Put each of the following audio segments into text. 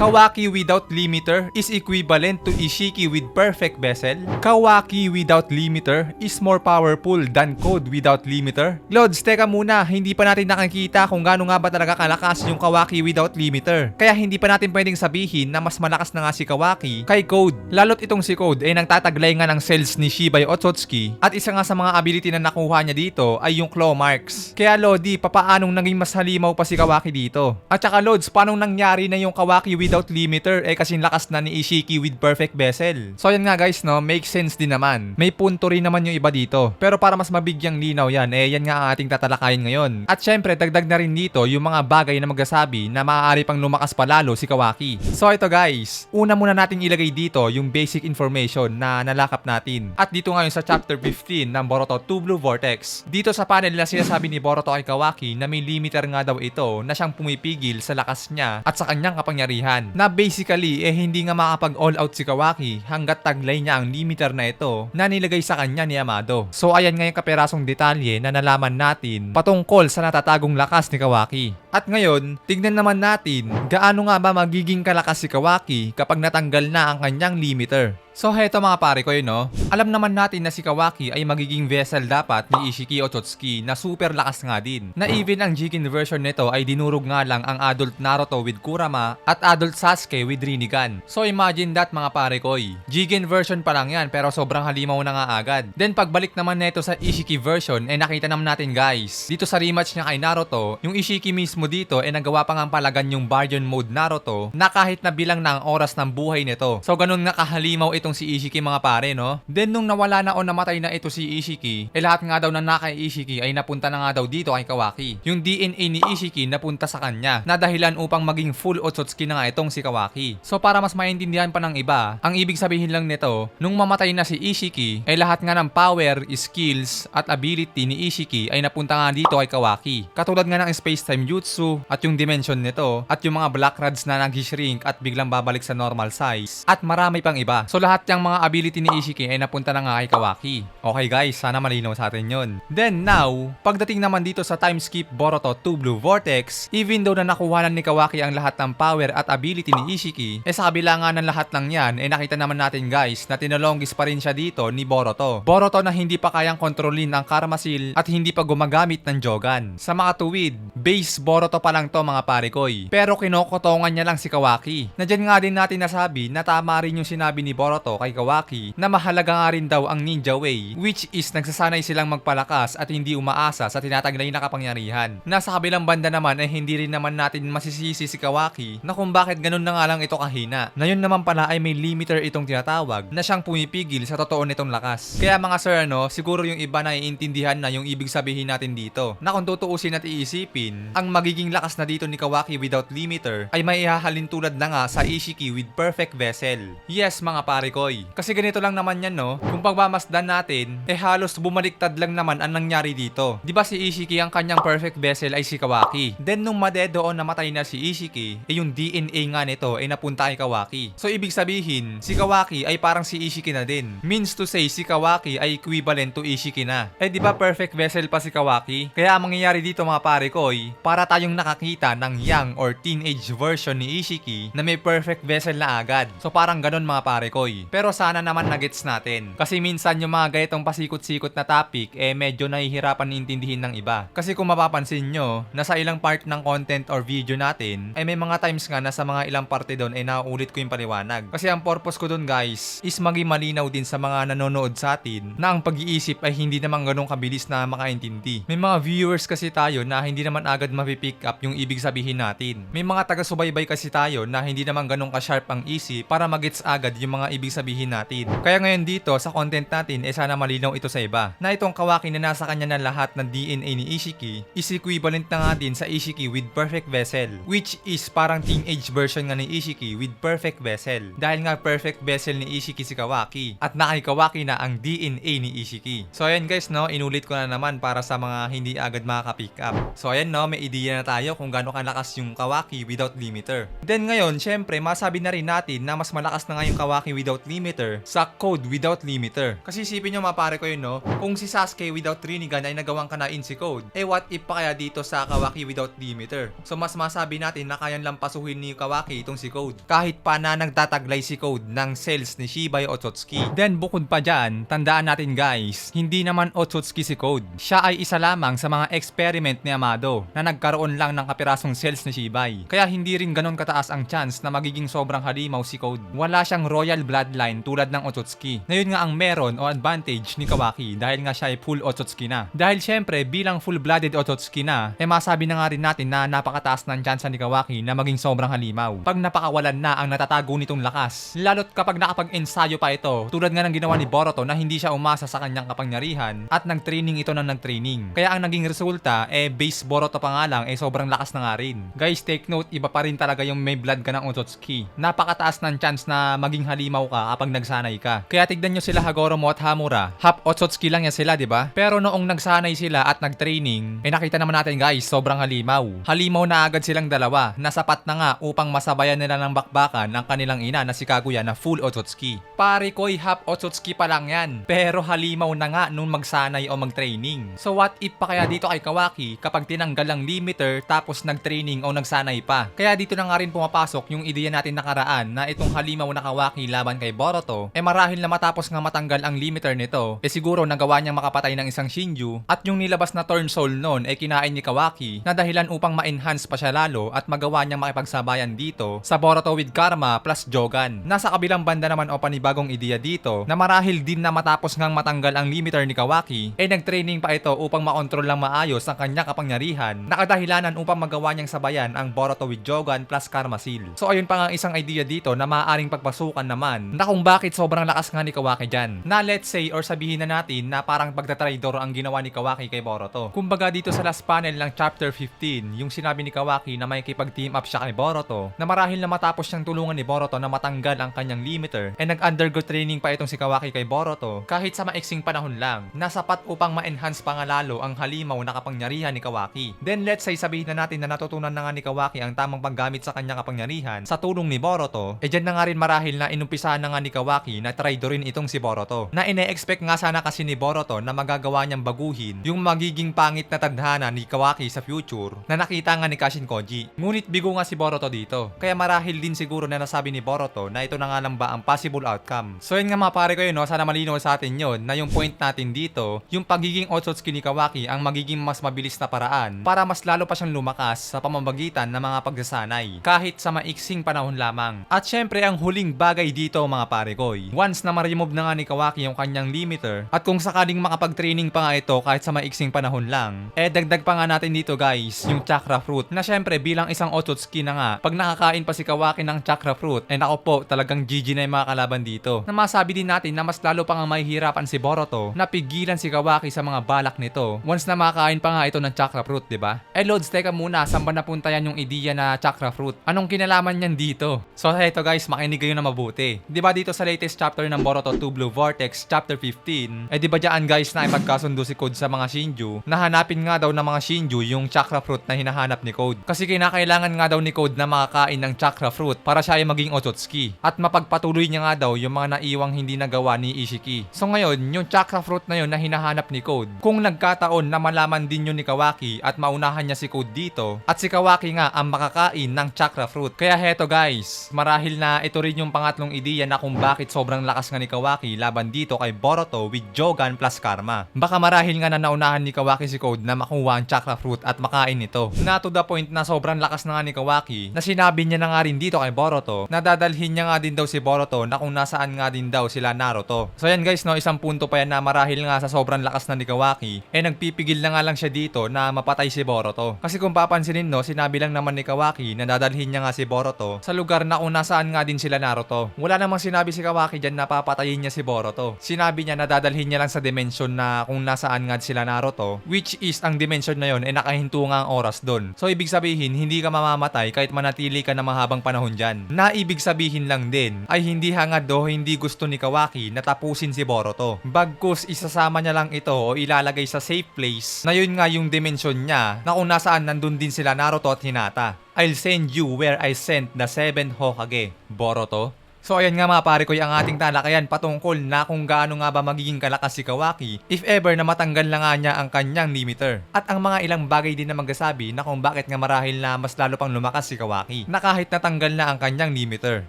Kawaki without limiter is equivalent to Ishiki with perfect bezel. Kawaki without limiter is more powerful than Code without limiter. Lods, teka muna, hindi pa natin nakikita kung gaano nga ba talaga kalakas yung Kawaki without limiter. Kaya hindi pa natin pwedeng sabihin na mas malakas na nga si Kawaki kay Code. Lalot itong si Code ay nagtataglay nga ng cells ni Shibay Otsutsuki at isa nga sa mga ability na nakuha niya dito ay yung claw marks. Kaya Lodi, papaanong naging mas halimaw pa si Kawaki dito? At saka Lods, paanong nangyari na yung Kawaki without limiter eh kasing lakas na ni Ishiki with perfect bezel? So yan nga guys no, makes sense din naman. May punto rin naman yung iba dito. Pero para mas mabigyang linaw yan, eh yan nga ang ating tatalakayin ngayon. At syempre, dagdag na rin dito yung mga bagay na magsasabi na maaari pang lumakas palalo si Kawaki. So ito guys, una muna nating ilagay dito yung basic information na nalakap natin. At dito ngayon sa chapter 15 ng Boruto 2 Blue Vortex. Dito sa panel na sinasabi ni Boruto kay Kawaki na may limiter nga daw ito na siyang pumipigil sa lakas niya at sa kanyang kapangyarihan. Na basically, eh hindi nga makapag all out si Kawaki hanggat taglay niya ang limiter na ito na nilagay sa kanya ni Amado. So ayan nga yung kaperasong detalye na nalaman natin patungkol sa natatagong lakas ni Kawaki. At ngayon, tignan naman natin gaano nga ba magiging kalakas si Kawaki kapag natanggal na ang kanyang limiter. So heto mga pare ko yun no, alam naman natin na si Kawaki ay magiging vessel dapat ni Ishiki Otsutsuki na super lakas nga din. Na even ang Jigen version nito ay dinurog nga lang ang adult Naruto with Kurama at adult Sasuke with Rinnegan. So imagine that mga pare ko Jigen version pa lang yan pero sobrang halimaw na nga agad. Then pagbalik naman neto sa Ishiki version eh nakita naman natin guys, dito sa rematch niya kay Naruto, yung Ishiki mismo dito eh nagawa pa nga palagan yung Baryon mode Naruto na kahit na bilang na oras ng buhay nito. So ganun nga kahalimaw itong si Ishiki mga pare no. Then nung nawala na o namatay na ito si Ishiki, eh lahat nga daw na naka Ishiki ay napunta na nga daw dito kay Kawaki. Yung DNA ni Ishiki napunta sa kanya na dahilan upang maging full Otsutsuki na nga itong si Kawaki. So para mas maintindihan pa ng iba, ang ibig sabihin lang nito, nung mamatay na si Ishiki, ay lahat nga ng power, skills, at ability ni Ishiki ay napunta nga dito kay Kawaki. Katulad nga ng space-time jutsu at yung dimension nito at yung mga black rods na nag-shrink at biglang babalik sa normal size at marami pang iba. So lahat yung mga ability ni Ishiki ay napunta na nga kay Kawaki. Okay guys, sana malinaw sa atin yun. Then now, pagdating naman dito sa time skip Boruto 2 Blue Vortex, even though na nakuha na ni Kawaki ang lahat ng power at ability ni Ishiki, eh sa kabila nga ng lahat ng yan, eh nakita naman natin guys na tinalongis pa rin siya dito ni Boruto. Boruto na hindi pa kayang kontrolin ang Karma Seal at hindi pa gumagamit ng Jogan. Sa mga tuwid, base Boruto pa lang to mga pare koy. Pero kinokotongan niya lang si Kawaki. Na dyan nga din natin nasabi na tama rin yung sinabi ni Boruto kay Kawaki na mahalaga nga rin daw ang Ninja Way which is nagsasanay silang magpalakas at hindi umaasa sa tinataglay na kapangyarihan. Nasa kabilang banda naman ay hindi rin naman natin masisisi si Kawaki na kung bakit ganun na nga lang ito kahina. Na yun naman pala ay may limiter itong tinatawag na siyang pumipigil sa totoo nitong lakas. Kaya mga sir ano, siguro yung iba na iintindihan na yung ibig sabihin natin dito. Na kung tutuusin at iisipin, ang magiging lakas na dito ni Kawaki without limiter ay may ihahalin tulad na nga sa Ishiki with perfect vessel. Yes mga pare koy. Kasi ganito lang naman yan no. Kung pagmamasdan natin, eh halos bumaliktad lang naman ang nangyari dito. Di ba si Ishiki ang kanyang perfect vessel ay si Kawaki. Then nung madedo o namatay na si Ishiki, eh yung DNA nga nito ay napunta kay Kawaki. So ibig sabihin, si Kawaki ay parang si Ishiki na din. Means to say, si Kawaki ay equivalent to Ishiki na. Eh di ba perfect vessel pa si Kawaki? Kaya ang mangyayari dito mga pare ko ay para tayong nakakita ng young or teenage version ni Ishiki na may perfect vessel na agad. So parang ganun mga pare ko eh. Pero sana naman nagets natin. Kasi minsan yung mga ganitong pasikot-sikot na topic eh medyo nahihirapan intindihin ng iba. Kasi kung mapapansin nyo, nasa ilang part ng content or video natin, eh may mga times nga na sa mga ilang parte doon ay nauulit ko yung paliwanag. Kasi ang purpose ko doon guys is maging malinaw din sa mga nanonood sa atin na ang pag-iisip ay hindi naman ganun kabilis na makaintindi. May mga viewers kasi tayo na hindi naman agad mapipick up yung ibig sabihin natin. May mga taga-subaybay kasi tayo na hindi naman ganun ka-sharp ang isip para magets agad yung mga ibig sabihin natin. Kaya ngayon dito sa content natin eh sana malinaw ito sa iba. Na itong Kawaki na nasa kanya na lahat ng DNA ni Ishiki is equivalent na nga din sa Ishiki with perfect vessel. Which is parang teenage version nga ni Ishiki with perfect vessel. Dahil nga perfect vessel ni Ishiki si Kawaki. At nakay Kawaki na ang DNA ni Ishiki. So ayan guys no, inulit ko na naman para sa mga hindi agad makaka-pick up. So ayan no, may ideya na tayo kung gaano kalakas yung Kawaki without limiter. Then ngayon, syempre, masabi na rin natin na mas malakas na nga yung Kawaki without without limiter sa code without limiter. Kasi isipin nyo mapare ko yun no, kung si Sasuke without Rinnegan ay nagawang ka na in si code, eh what if pa kaya dito sa Kawaki without limiter? So mas masabi natin na kayang lampasuhin ni Kawaki itong si code. Kahit pa na nagtataglay si code ng cells ni Shibai Otsutsuki. Then bukod pa dyan, tandaan natin guys, hindi naman Otsutsuki si code. Siya ay isa lamang sa mga experiment ni Amado na nagkaroon lang ng kapirasong cells ni Shibai. Kaya hindi rin ganon kataas ang chance na magiging sobrang halimaw si Code. Wala siyang royal bloodline tulad ng Otsutsuki. Na yun nga ang meron o advantage ni Kawaki dahil nga siya ay full Otsutsuki na. Dahil syempre bilang full-blooded Otsutsuki na, eh masabi na nga rin natin na napakataas ng chance ni Kawaki na maging sobrang halimaw. Pag napakawalan na ang natatago nitong lakas. Lalo't kapag nakapag-ensayo pa ito, tulad nga ng ginawa ni Boruto na hindi siya umasa sa kanyang kapangyarihan at nag-training ito ng nag-training. Kaya ang naging resulta, eh base Boruto pa nga lang, eh sobrang lakas na nga rin. Guys, take note, iba pa rin talaga yung may blood ka ng Otsutsuki. Napakataas ng chance na maging halimaw ka kapag nagsanay ka. Kaya tignan nyo sila Hagoromo at Hamura. Half Otsutsuki lang yan sila, di ba? Pero noong nagsanay sila at nag-training, eh nakita naman natin guys, sobrang halimaw. Halimaw na agad silang dalawa, na sapat na nga upang masabayan nila ng bakbakan ang kanilang ina na si Kaguya na full Otsutsuki. Pare ko'y half Otsutsuki pa lang yan. Pero halimaw na nga nung magsanay o mag-training. So what if pa kaya dito kay Kawaki kapag tinanggal ang limiter tapos nag-training o nagsanay pa? Kaya dito na nga rin pumapasok yung ideya natin nakaraan na itong halimaw na Kawaki laban kay Boruto, eh marahil na matapos nga matanggal ang limiter nito, eh siguro nagawa niyang makapatay ng isang Shinju at yung nilabas na turn soul noon ay kinain ni Kawaki na dahilan upang ma-enhance pa siya lalo at magawa niyang makipagsabayan dito sa Boruto with Karma plus Jogan. Nasa kabilang banda naman o panibagong ideya dito na marahil din na matapos ngang matanggal ang limiter ni Kawaki, eh nag-training pa ito upang makontrol lang maayos ang kanyang kapangyarihan, nakadahilanan upang magawa niyang sabayan ang Boruto with Jogan plus Karma Seal. So ayun pa nga isang idea dito na maaaring pagpasukan naman na kung bakit sobrang lakas nga ni Kawaki dyan. Na let's say or sabihin na natin na parang pagtatraidor ang ginawa ni Kawaki kay Boruto. Kumbaga dito sa last panel ng chapter 15, yung sinabi ni Kawaki na may kipag-team up siya kay Boruto, na marahil na matapos siyang tulungan ni Boruto na matanggal ang kanyang limiter, eh nag-undergo training pa itong si Kawaki kay Boruto kahit sa maiksing panahon lang, na sapat upang ma-enhance pa nga lalo ang halimaw na kapangyarihan ni Kawaki. Then let's say sabihin na natin na natutunan na nga ni Kawaki ang tamang paggamit sa kanyang kapangyarihan sa tulong ni Boruto, eh dyan na nga rin marahil na inumpisahan na nga ni Kawaki na traidorin itong si Boruto. Na ine-expect nga sana kasi ni Boruto na magagawa niyang baguhin yung magiging pangit na tadhana ni Kawaki sa future na nakita nga ni Kashin Koji. Ngunit bigo nga si Boruto dito. Kaya marahil din siguro na nasabi ni Boruto na ito na nga lang ba ang possible outcome. So yun nga mga pare ko yun, no? sana malinaw sa atin yun na yung point natin dito, yung pagiging Otsutsuki ni Kawaki ang magiging mas mabilis na paraan para mas lalo pa siyang lumakas sa pamamagitan ng mga pagsasanay kahit sa maiksing panahon lamang. At syempre ang huling bagay dito mga pare ko, once na ma-remove na nga ni Kawaki yung kanyang limiter at kung sakaling makapag-training pa nga ito kahit sa maiksing panahon lang, eh dagdag pa nga natin dito guys yung chakra fruit na syempre bilang isang Otsutsuki na nga pag nakakain pa si Kawaki ng chakra fruit, eh nako po talagang GG na yung mga kalaban dito. Na masabi din natin na mas lalo pa nga mahihirapan si Boruto na pigilan si Kawaki sa mga balak nito once na makakain pa nga ito ng chakra fruit, di ba? Eh Lods, teka muna, saan ba napunta yan yung ideya na chakra fruit? Anong kinalaman niyan dito? So eto guys, makinig kayo na mabuti. Di ba dito sa latest chapter ng Boruto 2 Blue Vortex, chapter 15, eh di ba dyan guys na ipagkasundo si Code sa mga Shinju na hanapin nga daw ng mga Shinju yung chakra fruit na hinahanap ni Code. Kasi kinakailangan nga daw ni Code na makakain ng chakra fruit para siya ay maging Otsutsuki. At mapagpatuloy niya nga daw yung mga naiwang hindi nagawa ni Ishiki. So ngayon, yung chakra fruit na yun na hinahanap ni Code, kung nagkataon na malaman din yun ni Kawaki at maunahan niya si Code dito, at si Kawaki nga ang makakain ng chakra fruit. Kaya heto guys, marahil na ito rin yung pangatlong ideya na kung bakit sobrang lakas nga ni Kawaki laban dito kay Boruto with Jogan plus Karma. Baka marahil nga na naunahan ni Kawaki si Code na makuha ang chakra fruit at makain ito. Na to the point na sobrang lakas na nga ni Kawaki na sinabi niya na nga rin dito kay Boruto na dadalhin niya nga din daw si Boruto na kung nasaan nga din daw sila Naruto. So yan guys no, isang punto pa yan na marahil nga sa sobrang lakas na ni Kawaki, eh nagpipigil na nga lang siya dito na mapatay si Boruto. Kasi kung papansinin no, sinabi lang naman ni Kawaki na dadalhin niya nga si Boruto sa lugar na kung nasaan nga din sila Naruto. Wala namang sinabi si Kawaki dyan na papatayin niya si Boruto. Sinabi niya na dadalhin niya lang sa dimension na kung nasaan nga sila Naruto, which is ang dimension na yon eh nakahinto nga ang oras doon. So ibig sabihin, hindi ka mamamatay kahit manatili ka na mahabang panahon dyan. Na ibig sabihin lang din ay hindi hangad do hindi gusto ni Kawaki na tapusin si Boruto. Bagkus isasama niya lang ito o ilalagay sa safe place na yun nga yung dimension niya na kung nasaan nandun din sila Naruto at Hinata. I'll send you where I sent the seven Hokage. Boruto? So ayan nga mga pare ko yung ating talakayan patungkol na kung gaano nga ba magiging kalakas si Kawaki if ever na matanggal na nga niya ang kanyang limiter. At ang mga ilang bagay din na magsasabi na kung bakit nga marahil na mas lalo pang lumakas si Kawaki na kahit natanggal na ang kanyang limiter.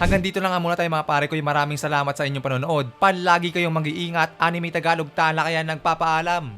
Hanggang dito lang nga muna tayo mga pare ko maraming salamat sa inyong panonood. Palagi kayong mag-iingat. Anime Tagalog talakayan nagpapaalam.